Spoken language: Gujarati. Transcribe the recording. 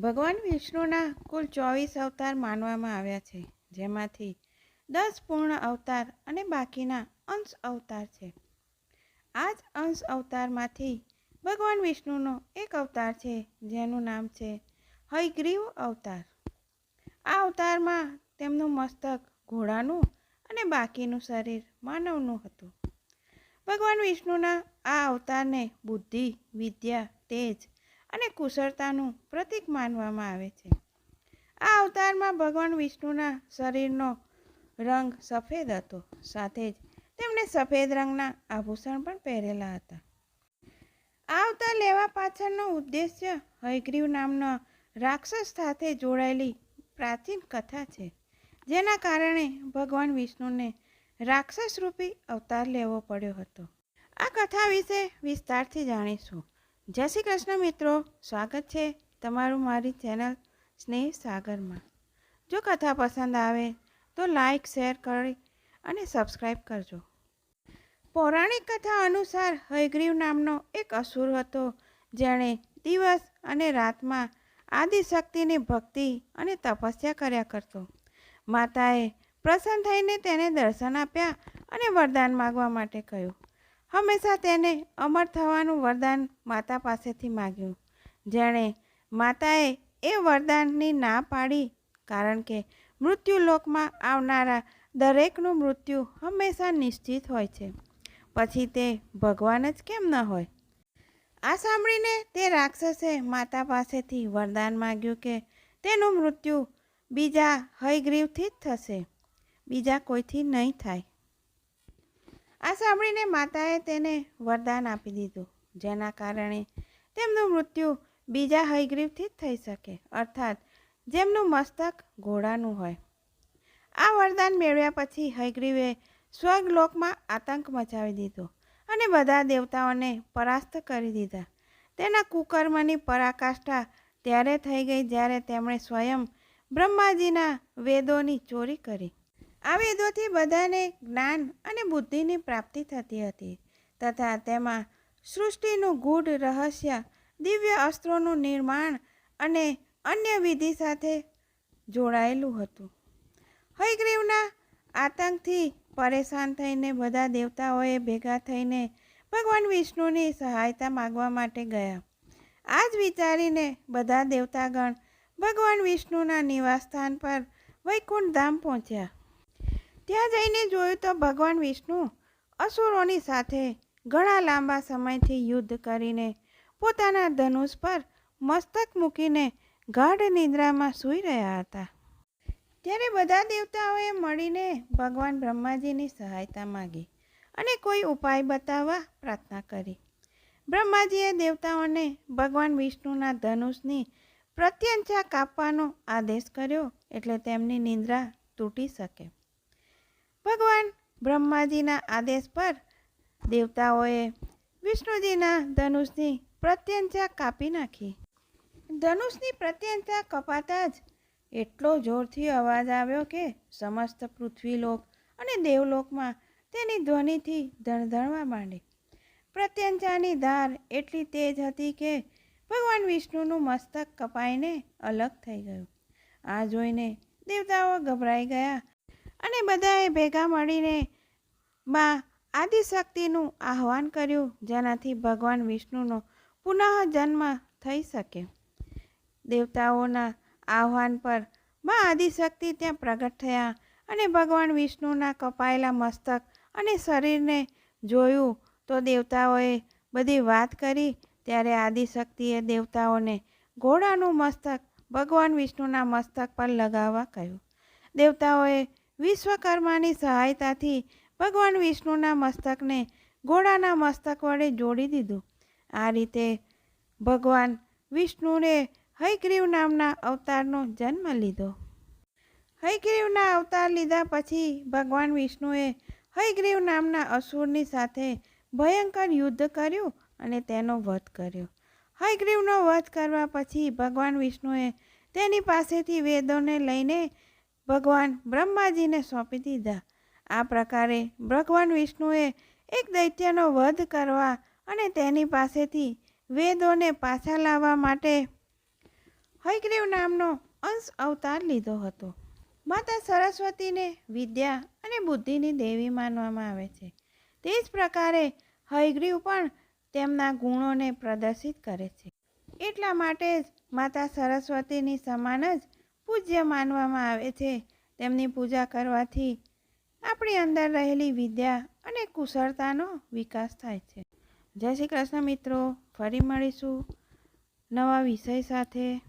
ભગવાન વિષ્ણુના કુલ ચોવીસ અવતાર માનવામાં આવ્યા છે, જેમાંથી દસ પૂર્ણ અવતાર અને બાકીના અંશ અવતાર છે. આ જ અંશ અવતારમાંથી ભગવાન વિષ્ણુનો એક અવતાર છે, જેનું નામ છે હયગ્રીવ અવતાર. આ અવતારમાં તેમનું મસ્તક ઘોડાનું અને બાકીનું શરીર માનવનું હતું. ભગવાન વિષ્ણુના આ અવતારને બુદ્ધિ, વિદ્યા, તેજ અને કુશળતાનું પ્રતીક માનવામાં આવે છે. આ અવતારમાં ભગવાન વિષ્ણુના શરીરનો રંગ સફેદ હતો. સાથે જ તેમણે સફેદ રંગના આભૂષણ પણ પહેરેલા હતા. આ અવતાર લેવા પાછળનો ઉદ્દેશ્ય હયગ્રીવ નામના રાક્ષસ સાથે જોડાયેલી પ્રાચીન કથા છે, જેના કારણે ભગવાન વિષ્ણુને રાક્ષસ રૂપી અવતાર લેવો પડ્યો હતો. આ કથા વિશે વિસ્તારથી જાણીશું. જય શ્રી કૃષ્ણ મિત્રો, સ્વાગત છે તમારું મારી ચેનલ સ્નેહ સાગરમાં. જો કથા પસંદ આવે તો લાઈક, શેર કરી અને સબસ્ક્રાઈબ કરજો. પૌરાણિક કથા અનુસાર હયગ્રીવ નામનો એક અસુર હતો, જેણે દિવસ અને રાતમાં આદિશક્તિની ભક્તિ અને તપસ્યા કર્યા કરતો. માતાએ પ્રસન્ન થઈને તેને દર્શન આપ્યા અને વરદાન માગવા માટે કહ્યું હંમેશા તેને અમર થવાનું વરદાન માતા પાસેથી માગ્યું. જેણે માતાએ એ વરદાનની ના પાડી કારણ કે મૃત્યુલોકમાં આવનારા દરેકનું મૃત્યુ હંમેશા નિશ્ચિત હોય છે. પછી તે ભગવાન જ કેમ ન હોય? આ સાંભળીને તે રાક્ષસે માતા પાસેથી વરદાન માગ્યું કે તેનું મૃત્યુ બીજા હયગ્રીવથી જ થશે. બીજા કોઈથી નહીં થાય. આ સાંભળીને માતાએ તેને વરદાન આપી દીધું, જેના કારણે તેમનું મૃત્યુ બીજા હયગ્રીવથી જ થઈ શકે, અર્થાત જેમનું મસ્તક ઘોડાનું હોય. આ વરદાન મેળવ્યા પછી હયગ્રીવે સ્વર્ગલોકમાં આતંક મચાવી દીધો અને બધા દેવતાઓને પરાસ્ત કરી દીધા. તેના કુકર્મની પરાકાષ્ઠા ત્યારે થઈ ગઈ જ્યારે તેમણે સ્વયં બ્રહ્માજીના વેદોની ચોરી કરી. આ વેદોથી બધાને જ્ઞાન અને બુદ્ધિની પ્રાપ્તિ થતી હતી તથા તેમાં સૃષ્ટિનું ગૂઢ રહસ્ય, દિવ્ય અસ્ત્રોનું નિર્માણ અને અન્ય વિધિ સાથે જોડાયેલું હતું. હયગ્રીવના આતંકથી પરેશાન થઈને બધા દેવતાઓએ ભેગા થઈને ભગવાન વિષ્ણુની સહાયતા માગવા માટે ગયા. આ જ વિચારીને બધા દેવતાગણ ભગવાન વિષ્ણુના નિવાસસ્થાન પર વૈકુંઠ ધામ પહોંચ્યા. ત્યાં જઈને જોયું તો ભગવાન વિષ્ણુ અસુરોની સાથે ઘણા લાંબા સમયથી યુદ્ધ કરીને પોતાના ધનુષ પર મસ્તક મૂકીને ગાઢ નિદ્રામાં સૂઈ રહ્યા હતા. ત્યારે બધા દેવતાઓએ મળીને ભગવાન બ્રહ્માજીની સહાયતા માગી અને કોઈ ઉપાય બતાવવા પ્રાર્થના કરી. બ્રહ્માજીએ દેવતાઓને ભગવાન વિષ્ણુના ધનુષની પ્રત્યંચા કાપવાનો આદેશ કર્યો એટલે તેમની નિંદ્રા તૂટી શકે. ભગવાન બ્રહ્માજીના આદેશ પર દેવતાઓએ વિષ્ણુજીના ધનુષની પ્રત્યંચા કાપી નાખી. ધનુષની પ્રત્યંચા કપાતા જ એટલો જોરથી અવાજ આવ્યો કે સમસ્ત પૃથ્વીલોક અને દેવલોકમાં તેની ધ્વનિથી ધણધણવા માંડી. પ્રત્યંચાની ધાર એટલી તેજ હતી કે ભગવાન વિષ્ણુનું મસ્તક કપાઈને અલગ થઈ ગયું. આ જોઈને દેવતાઓ ગભરાઈ ગયા અને બધાએ ભેગા મળીને માં આદિશક્તિનું આહવાન કર્યું, જેનાથી ભગવાન વિષ્ણુનો પુનઃ જન્મ થઈ શકે. દેવતાઓના આહવાન પર મા આદિશક્તિ ત્યાં પ્રગટ થયા અને ભગવાન વિષ્ણુના કપાયેલા મસ્તક અને શરીરને જોયું તો દેવતાઓએ બધી વાત કરી. ત્યારે આદિશક્તિએ દેવતાઓને ઘોડાનું મસ્તક ભગવાન વિષ્ણુના મસ્તક પર લગાવવા કહ્યું. દેવતાઓએ વિશ્વકર્માની સહાયતાથી ભગવાન વિષ્ણુના મસ્તકને ઘોડાના મસ્તક વડે જોડી દીધું. આ રીતે ભગવાન વિષ્ણુએ હયગ્રીવ નામના અવતારનો જન્મ લીધો. હયગ્રીવના અવતાર લીધા પછી ભગવાન વિષ્ણુએ હયગ્રીવ નામના અસુરની સાથે ભયંકર યુદ્ધ કર્યું અને તેનો વધ કર્યો. હયગ્રીવનો વધ કરવા પછી ભગવાન વિષ્ણુએ તેની પાસેથી વેદોને લઈને ભગવાન બ્રહ્માજીને સોંપી દીધા. આ પ્રકારે ભગવાન વિષ્ણુએ એક દૈત્યનો વધ કરવા અને તેની પાસેથી વેદોને પાછા લાવવા માટે હયગ્રીવ નામનો અંશ અવતાર લીધો હતો. માતા સરસ્વતીને વિદ્યા અને બુદ્ધિની દેવી માનવામાં આવે છે. તે જ પ્રકારે હયગ્રીવ પણ તેમના ગુણોને પ્રદર્શિત કરે છે. એટલા માટે જ માતા સરસ્વતીની સમાન જ પૂજ્ય માનવામાં આવે છે. તેમની પૂજા કરવાથી આપણી અંદર રહેલી વિદ્યા અને કુશળતાનો વિકાસ થાય છે. જય શ્રી કૃષ્ણ મિત્રો, ફરી મળીશું નવા વિષય સાથે.